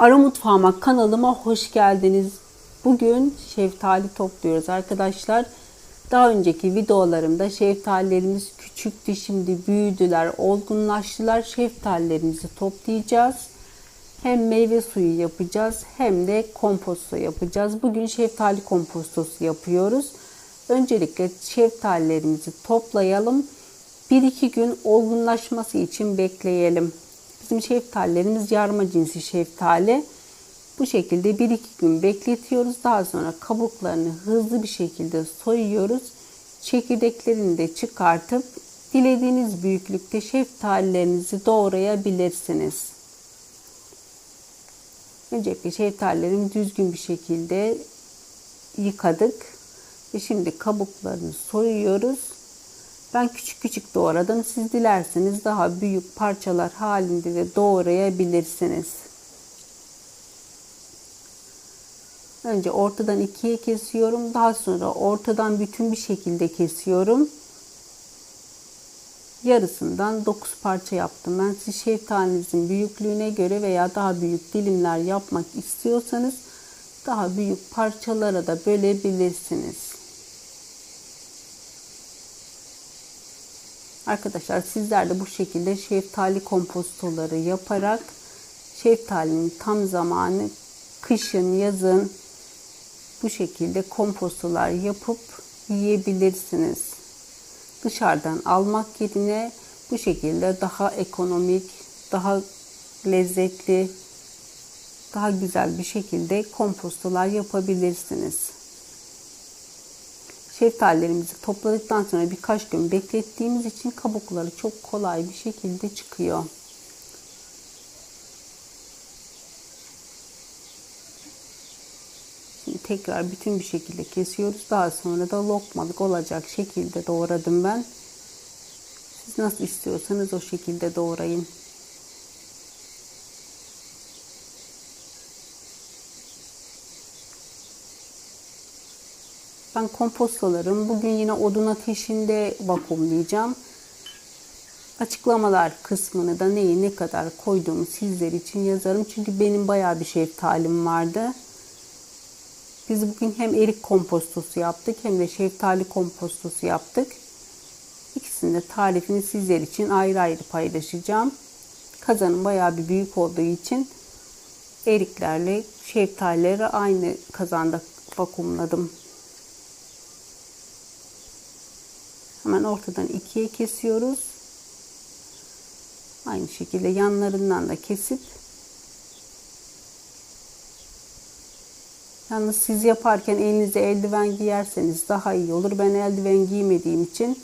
Ara Mutfağıma kanalıma hoş geldiniz. Bugün şeftali topluyoruz arkadaşlar. Daha önceki videolarımda şeftalilerimiz küçüktü şimdi büyüdüler, olgunlaştılar. Şeftalilerimizi toplayacağız. Hem meyve suyu yapacağız hem de komposto yapacağız. Bugün şeftali kompostosu yapıyoruz. Öncelikle şeftalilerimizi toplayalım. 1-2 gün olgunlaşması için bekleyelim. Bizim şeftalilerimiz yarma cinsi şeftali. Bu şekilde 1-2 gün bekletiyoruz. Daha sonra kabuklarını hızlı bir şekilde soyuyoruz. Çekirdeklerini de çıkartıp dilediğiniz büyüklükte şeftalilerinizi doğrayabilirsiniz. Öncelikle şeftalilerimi düzgün bir şekilde yıkadık. Ve şimdi kabuklarını soyuyoruz. Ben küçük küçük doğradım. Siz dilerseniz daha büyük parçalar halinde de doğrayabilirsiniz. Önce ortadan ikiye kesiyorum. Daha sonra ortadan bütün bir şekilde kesiyorum. Yarısından 9 parça yaptım. Ben siz şeftalinizin büyüklüğüne göre veya daha büyük dilimler yapmak istiyorsanız daha büyük parçalara da bölebilirsiniz. Arkadaşlar sizler de bu şekilde şeftali kompostoları yaparak şeftalinin tam zamanı kışın, yazın bu şekilde kompostolar yapıp yiyebilirsiniz. Dışarıdan almak yerine bu şekilde daha ekonomik, daha lezzetli, daha güzel bir şekilde kompostolar yapabilirsiniz. Şeftalilerimizi topladıktan sonra birkaç gün beklettiğimiz için kabukları çok kolay bir şekilde çıkıyor. Şimdi tekrar bütün bir şekilde kesiyoruz. Daha sonra da lokmalık olacak şekilde doğradım ben. Siz nasıl istiyorsanız o şekilde doğrayın. Ben kompostolarım bugün yine odun ateşinde vakumlayacağım. Açıklamalar kısmını da neyi ne kadar koyduğumu sizler için yazarım. Çünkü benim bayağı bir şeftalim vardı. Biz bugün hem erik kompostosu yaptık hem de şeftali kompostosu yaptık. İkisinin de tarifini sizler için ayrı ayrı paylaşacağım. Kazanım bayağı bir büyük olduğu için eriklerle şeftalileri aynı kazanda vakumladım. Hemen ortadan ikiye kesiyoruz. Aynı şekilde yanlarından da kesip Yalnız siz yaparken elinize eldiven giyerseniz daha iyi olur. Ben eldiven giymediğim için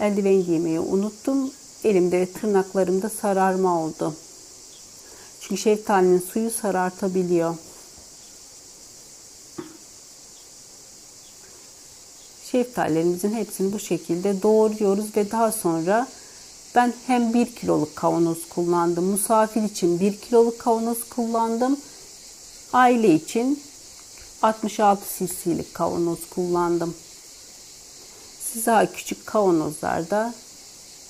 eldiven giymeyi unuttum. Elimde ve tırnaklarımda sararma oldu. Çünkü şeftalinin suyu sarartabiliyor. Şeftalilerimizin hepsini bu şekilde doğruyoruz ve daha sonra ben hem 1 kiloluk kavanoz kullandım. Misafir için 1 kiloluk kavanoz kullandım. Aile için 66 cc'lik kavanoz kullandım. Siz daha küçük kavanozlarda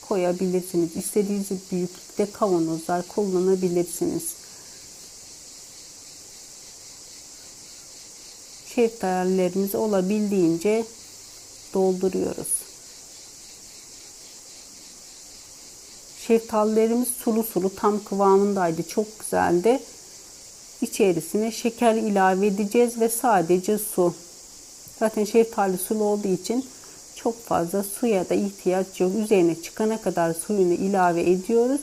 koyabilirsiniz. İstediğiniz büyüklükte kavanozlar kullanabilirsiniz. Şeftalilerimizi olabildiğince dolduruyoruz. Şeftalilerimiz sulu sulu tam kıvamındaydı. Çok güzeldi. İçerisine şeker ilave edeceğiz ve sadece su. Zaten şeftali sulu olduğu için çok fazla suya da ihtiyaç yok. Üzerine çıkana kadar suyunu ilave ediyoruz.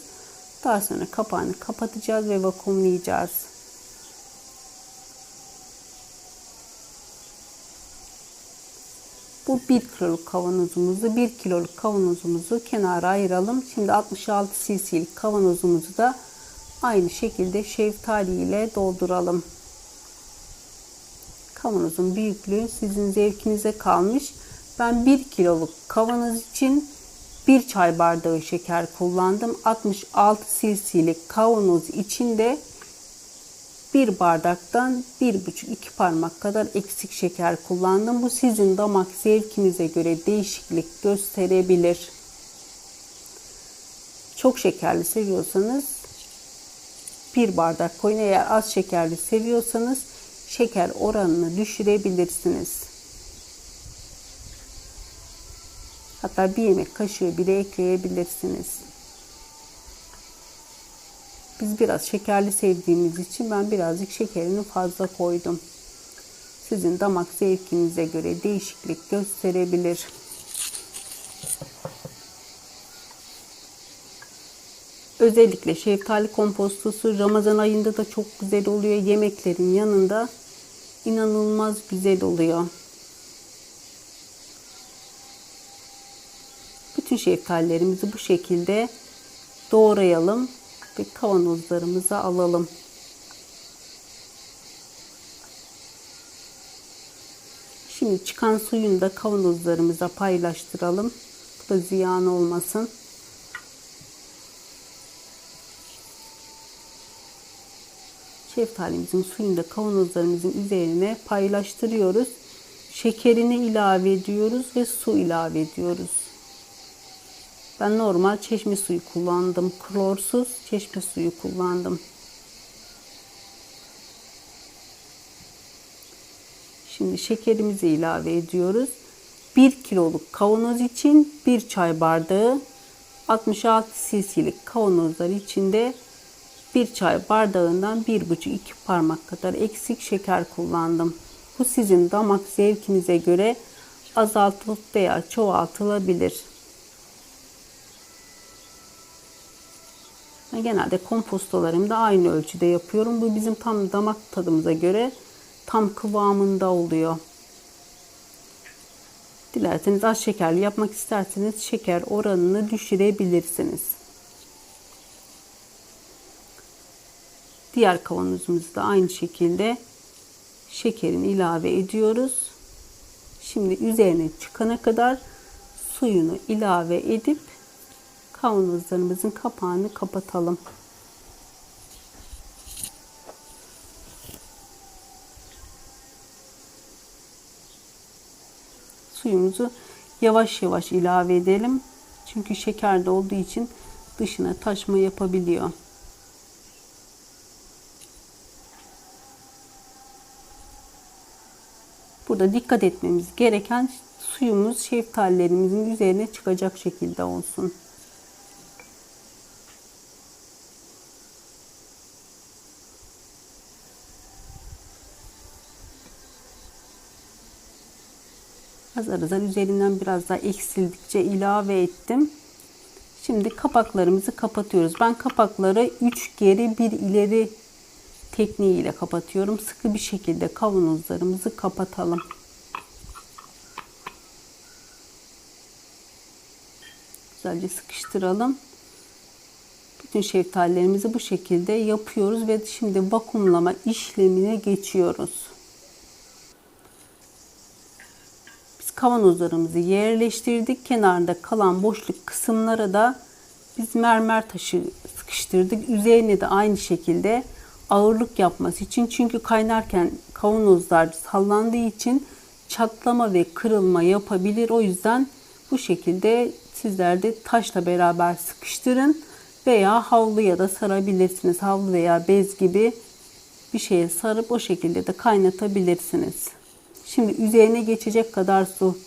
Daha sonra kapağını kapatacağız ve vakumlayacağız. Bu 1 kiloluk kavanozumuzu, 1 kiloluk kavanozumuzu kenara ayıralım. Şimdi 66 cc'lik kavanozumuzu da aynı şekilde şeftali ile dolduralım. Kavanozun büyüklüğü sizin zevkinize kalmış. Ben 1 kiloluk kavanoz için 1 çay bardağı şeker kullandım. 66 cc'lik kavanoz için de bir bardaktan bir buçuk iki parmak kadar eksik şeker kullandım. Bu sizin damak zevkinize göre değişiklik gösterebilir. Çok şekerli seviyorsanız bir bardak koyun. Eğer az şekerli seviyorsanız şeker oranını düşürebilirsiniz. Hatta bir yemek kaşığı bile ekleyebilirsiniz. Biz biraz şekerli sevdiğimiz için ben birazcık şekerini fazla koydum. Sizin damak zevkinize göre değişiklik gösterebilir. Özellikle şeftali kompostosu Ramazan ayında da çok güzel oluyor. Yemeklerin yanında inanılmaz güzel oluyor. Bütün şeftalilerimizi bu şekilde doğrayalım ve kavanozlarımıza alalım. Şimdi çıkan suyunu da kavanozlarımıza paylaştıralım. Bu da ziyan olmasın. Şeftalimizin suyunu da kavanozlarımızın üzerine paylaştırıyoruz. Şekerini ilave ediyoruz ve su ilave ediyoruz. Ben normal çeşme suyu kullandım. Klorsuz çeşme suyu kullandım. Şimdi şekerimizi ilave ediyoruz. 1 kiloluk kavanoz için 1 çay bardağı 66 cc'lik kavanozlar içinde 1 çay bardağından 1,5-2 parmak kadar eksik şeker kullandım. Bu sizin damak zevkinize göre azaltılıp veya çoğaltılabilir. Genelde kompostolarımı da aynı ölçüde yapıyorum. Bu bizim tam damak tadımıza göre tam kıvamında oluyor. Dilerseniz az şekerli yapmak isterseniz şeker oranını düşürebilirsiniz. Diğer kavanozumuzu da aynı şekilde şekerini ilave ediyoruz. Şimdi üzerine çıkana kadar suyunu ilave edip kavanozlarımızın kapağını kapatalım. Suyumuzu yavaş yavaş ilave edelim. Çünkü şekerde olduğu için dışına taşma yapabiliyor. Burada dikkat etmemiz gereken suyumuz şeftalilerimizin üzerine çıkacak şekilde olsun. Azar azar üzerinden biraz daha eksildikçe ilave ettim. Şimdi kapaklarımızı kapatıyoruz. Ben kapakları 3 geri 1 ileri tekniğiyle kapatıyorum. Sıkı bir şekilde kavanozlarımızı kapatalım. Güzelce sıkıştıralım. Bütün şeftalilerimizi bu şekilde yapıyoruz ve şimdi vakumlama işlemine geçiyoruz. Biz kavanozlarımızı yerleştirdik. Kenarda kalan boşluk kısımlara da biz mermer taşı sıkıştırdık. Üzerine de aynı şekilde ağırlık yapması için çünkü kaynarken kavanozlar sallandığı için çatlama ve kırılma yapabilir. O yüzden bu şekilde sizler de taşla beraber sıkıştırın veya havluya da sarabilirsiniz. Havlu veya bez gibi bir şeye sarıp o şekilde de kaynatabilirsiniz. Şimdi üzerine geçecek kadar su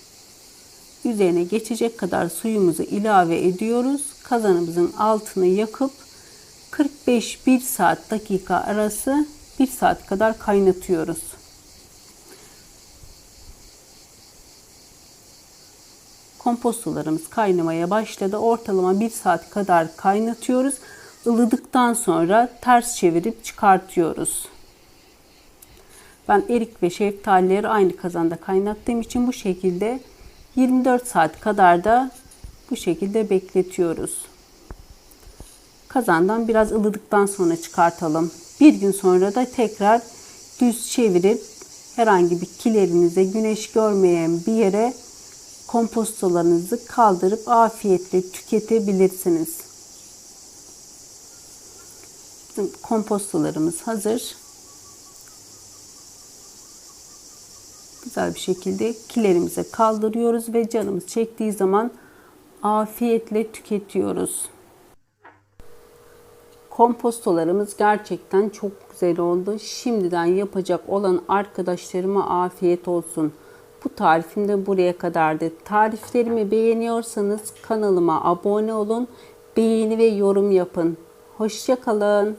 üzerine geçecek kadar suyumuzu ilave ediyoruz. Kazanımızın altını yakıp 45-1 saat dakika arası 1 saat kadar kaynatıyoruz. Kompostolarımız kaynamaya başladı. Ortalama 1 saat kadar kaynatıyoruz. Ilıdıktan sonra ters çevirip çıkartıyoruz. Ben erik ve şeftalileri aynı kazanda kaynattığım için bu şekilde 24 saat kadar da bu şekilde bekletiyoruz. Kazandan biraz ılıdıktan sonra çıkartalım. Bir gün sonra da tekrar düz çevirip herhangi bir kilerinize güneş görmeyen bir yere kompostolarınızı kaldırıp afiyetle tüketebilirsiniz. Kompostolarımız hazır. Güzel bir şekilde kilerimize kaldırıyoruz ve canımız çektiği zaman afiyetle tüketiyoruz. Kompostolarımız gerçekten çok güzel oldu. Şimdiden yapacak olan arkadaşlarıma afiyet olsun. Bu tarifim de buraya kadardı. Tariflerimi beğeniyorsanız kanalıma abone olun. Beğeni ve yorum yapın. Hoşçakalın.